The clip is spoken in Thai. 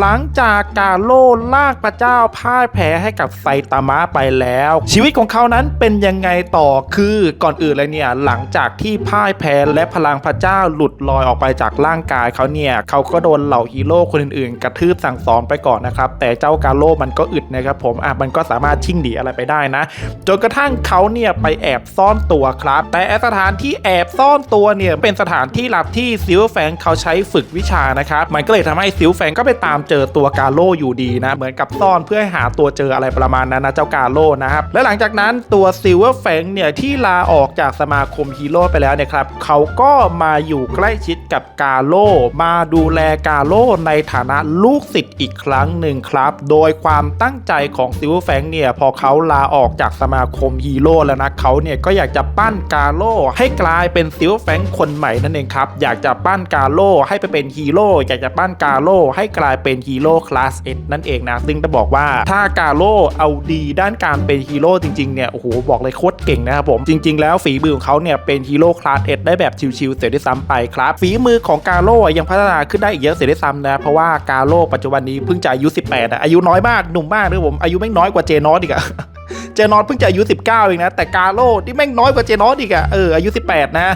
หลังจากกาโลลากพระเจ้าพ่ายแพ้ให้กับไซตามะไปแล้ว ชีวิตของเขานั้นเป็นยังไงต่อคือก่อนอื่นเลยเนี่ยหลังจากที่พ่ายแพ้และพลังพระเจ้าหลุดลอยออกไปจากร่างกายเขาเนี่ยเขาก็โดนเหล่าฮีโร่คนอื่นๆ กระทืบสั่งสอนไปก่อนนะครับแต่เจ้ากาโลมันก็อึดนะครับผมอะมันก็สามารถชิ่งหนีอะไรไปได้นะจนกระทั่งเขาเนี่ยไปแอบซ่อนตัวครับ แต่สถานที่แอบซ่อนตัวเนี่ยเป็นสถานที่ลับที่ซิลแฟงเขาใช้ฝึกวิชานะครับมันก็เลยทำให้ซิลแฟงก็ไปตามเจอตัวกาโลอยู่ดีนะ เหมือนกับซ่อนเพื่อให้หาตัวเจออะไรประมาณนั้นนะเจ้ากาโลนะครับ และหลังจากนั้นตัวซิลเวอร์แฟงเนี่ยที่ลาออกจากสมาคมฮีโร่ไปแล้วเนี่ยครับเขาก็มาอยู่ใกล้ชิดกับกาโลมาดูแลกาโลในฐานะลูกศิษย์อีกครั้งหนึ่งครับ โดยความตั้งใจของซิลเวอร์แฟงเนี่ยพอเขาลาออกจากสมาคมฮีโร่แล้วนะเขาเนี่ยก็อยากจะปั้นกาโลให้กลายเป็นซิลเวอร์แฟงคนใหม่นั่นเองครับอยากจะปั้นกาโลให้ไปเป็นฮีโร่อยากจะปั้นกาโลให้กลายเป็น็นฮีโร่คลาสเอนั่นเองนะ ซึ่งจะบอกว่าถ้ากาโลเอาดีด้านการเป็นฮีโร่จริงๆเนี่ยโอ้โหบอกเลยโคตรเก่งนะครับผม จริง ๆ แล้วฝีมือของเขาเนี่ยเป็นฮีโร่คลาสเอได้แบบชิวๆเสียด้วยซ้ำไปครับ ฝีมือของกาโลยังพัฒนาขึ้นได้อีกเยอะเสียด้วยซ้ำนะ เพราะว่ากาโลปัจจุบันนี้เพิ่งจะอายุ 18อะอายุน้อยมากหนุ่มมากนะครับผมอายุแม่งน้อยกว่าเจนอสอีกอะเจนอสเพิ่งจะอายุ 19 เองนะ แต่กาโลที่แม่งน้อยกว่าเจนอสอีกอะเอออายุ 18 นะ